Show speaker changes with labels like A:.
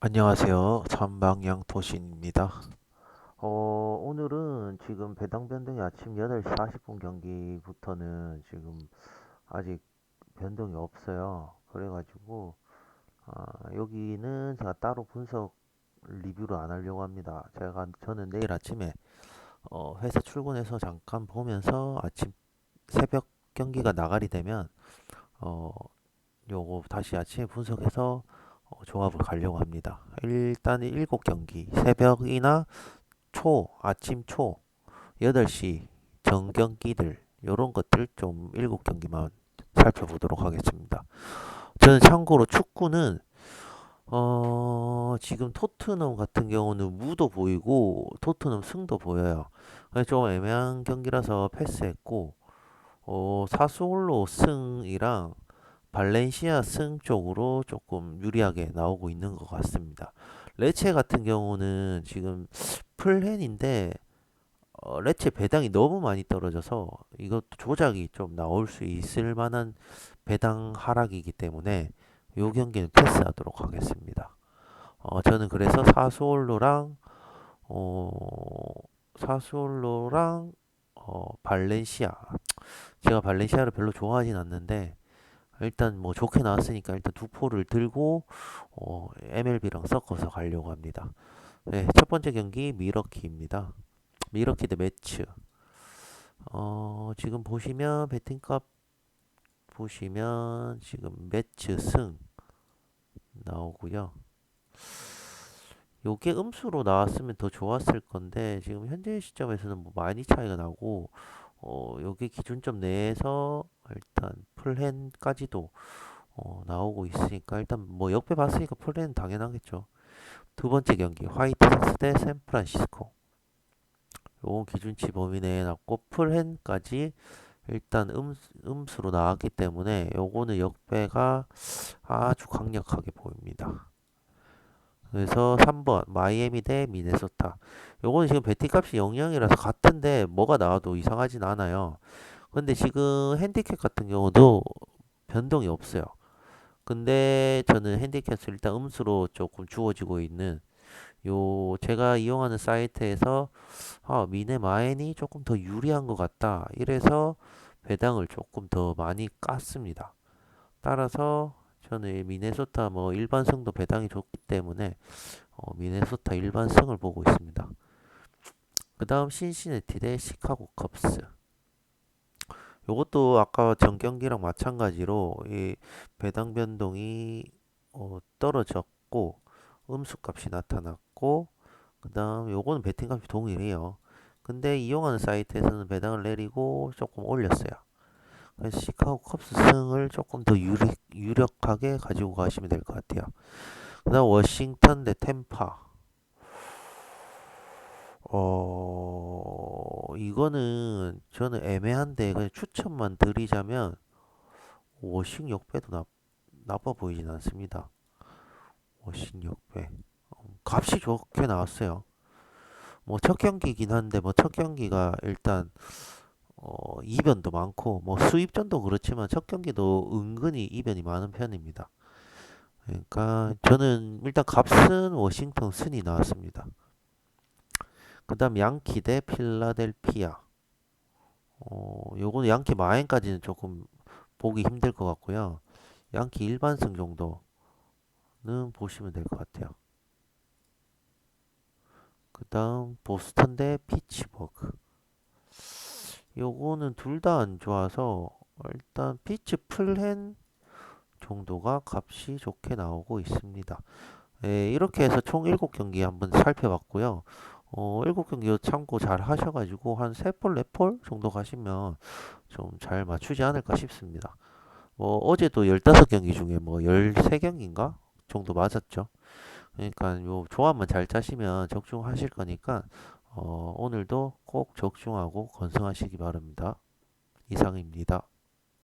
A: 안녕하세요. 삼방향 토신입니다. 어, 오늘은 지금 배당 변동이 아침 8시 40분 경기부터는 지금 아직 변동이 없어요. 그래가지고, 아, 여기는 제가 따로 분석 리뷰를 안 하려고 합니다. 제가, 저는 내일 아침에, 어, 회사 출근해서 잠깐 보면서 아침 새벽 경기가 나가리 되면, 어, 요거 다시 아침에 분석해서 어, 조합을 가려고 합니다. 일단 7경기 새벽이나 초, 아침 초 8시 정경기들 요런 것들 좀 7경기만 살펴보도록 하겠습니다. 저는 참고로 축구는 어, 지금 토트넘 같은 경우는 무도 보이고 토트넘 승도 보여요. 좀 애매한 경기라서 패스했고 어, 사스올로 승이랑 발렌시아 승 쪽으로 조금 유리하게 나오고 있는 것 같습니다. 레체 같은 경우는 지금 풀헨인데 어, 레체 배당이 너무 많이 떨어져서 이것도 조작이 좀 나올 수 있을 만한 배당 하락이기 때문에 요 경기는 패스하도록 하겠습니다. 어, 저는 그래서 사수올로랑 어, 사수올로랑 어, 발렌시아 제가 발렌시아를 별로 좋아하진 않는데 일단 뭐 좋게 나왔으니까 일단 두 포를 들고 어, MLB랑 섞어서 가려고 합니다. 네, 첫 번째 경기 미러키입니다. 미러키 대 매츠. 어, 지금 보시면 배팅값 보시면 지금 매츠 승 나오고요. 요게 음수로 나왔으면 더 좋았을 건데 지금 현재 시점에서는 뭐 많이 차이가 나고 어, 요게 기준점 내에서 일단 풀핸까지도 어, 나오고 있으니까 일단 뭐 역배 봤으니까 풀핸은 당연하겠죠. 두 번째 경기 화이트삭스 대 샌프란시스코. 요건 기준치 범위 내에 놨고 풀핸까지 일단 음, 음수로 나왔기 때문에 요거는 역배가 아주 강력하게 보입니다. 그래서 3번 마이애미 대 미네소타. 요거는 지금 베티 값이 0.0이라서 같은데 뭐가 나와도 이상하진 않아요. 근데 지금 핸디캡 같은 경우도 변동이 없어요. 근데 저는 핸디캡을 일단 음수로 조금 주어지고 있는 요 제가 이용하는 사이트에서 아, 미네 마엔이 조금 더 유리한 것 같다. 이래서 배당을 조금 더 많이 깠습니다. 따라서 저는 미네소타 뭐 일반성도 배당이 좋기 때문에 어, 미네소타 일반성을 보고 있습니다. 그 다음 신시내티 대 시카고 컵스. 요것도 아까 전 경기랑 마찬가지로 이 배당 변동이 어, 떨어졌고 음수값이 나타났고 그 다음 요거는 베팅값이 동일해요. 근데 이용하는 사이트에서는 배당을 내리고 조금 올렸어요. 그래서 시카고 컵스 승을 조금 더 유리, 유력하게 가지고 가시면 될 것 같아요. 그 다음 워싱턴 대 템파. 어, 이거는 저는 애매한데 그냥 추천만 드리자면 워싱 역배도 나, 나빠 보이진 않습니다. 워싱 역배. 어, 값이 좋게 나왔어요. 뭐 첫 경기긴 한데 뭐 첫 경기가 일단 어, 이변도 많고 뭐 수입전도 그렇지만 첫 경기도 은근히 이변이 많은 편입니다. 그러니까 저는 일단 값은 워싱턴 순이 나왔습니다. 그 다음 양키 대 필라델피아. 어, 요거는 양키 마엔까지는 조금 보기 힘들 것 같고요. 양키 일반승 정도는 보시면 될 것 같아요. 그 다음 보스턴 대 피츠버그. 요거는 둘 다 안 좋아서 일단 피츠 풀헨 정도가 값이 좋게 나오고 있습니다. 예, 이렇게 해서 총 7경기 한번 살펴봤고요. 어, 7경기 참고 잘 하셔가지고 한 3폴, 4폴 정도 가시면 좀 잘 맞추지 않을까 싶습니다. 뭐 어제도 15경기 중에 뭐 13경기인가 정도 맞았죠. 그러니까 요 조합만 잘 짜시면 적중하실 거니까 어, 오늘도 꼭 적중하고 건승하시기 바랍니다. 이상입니다.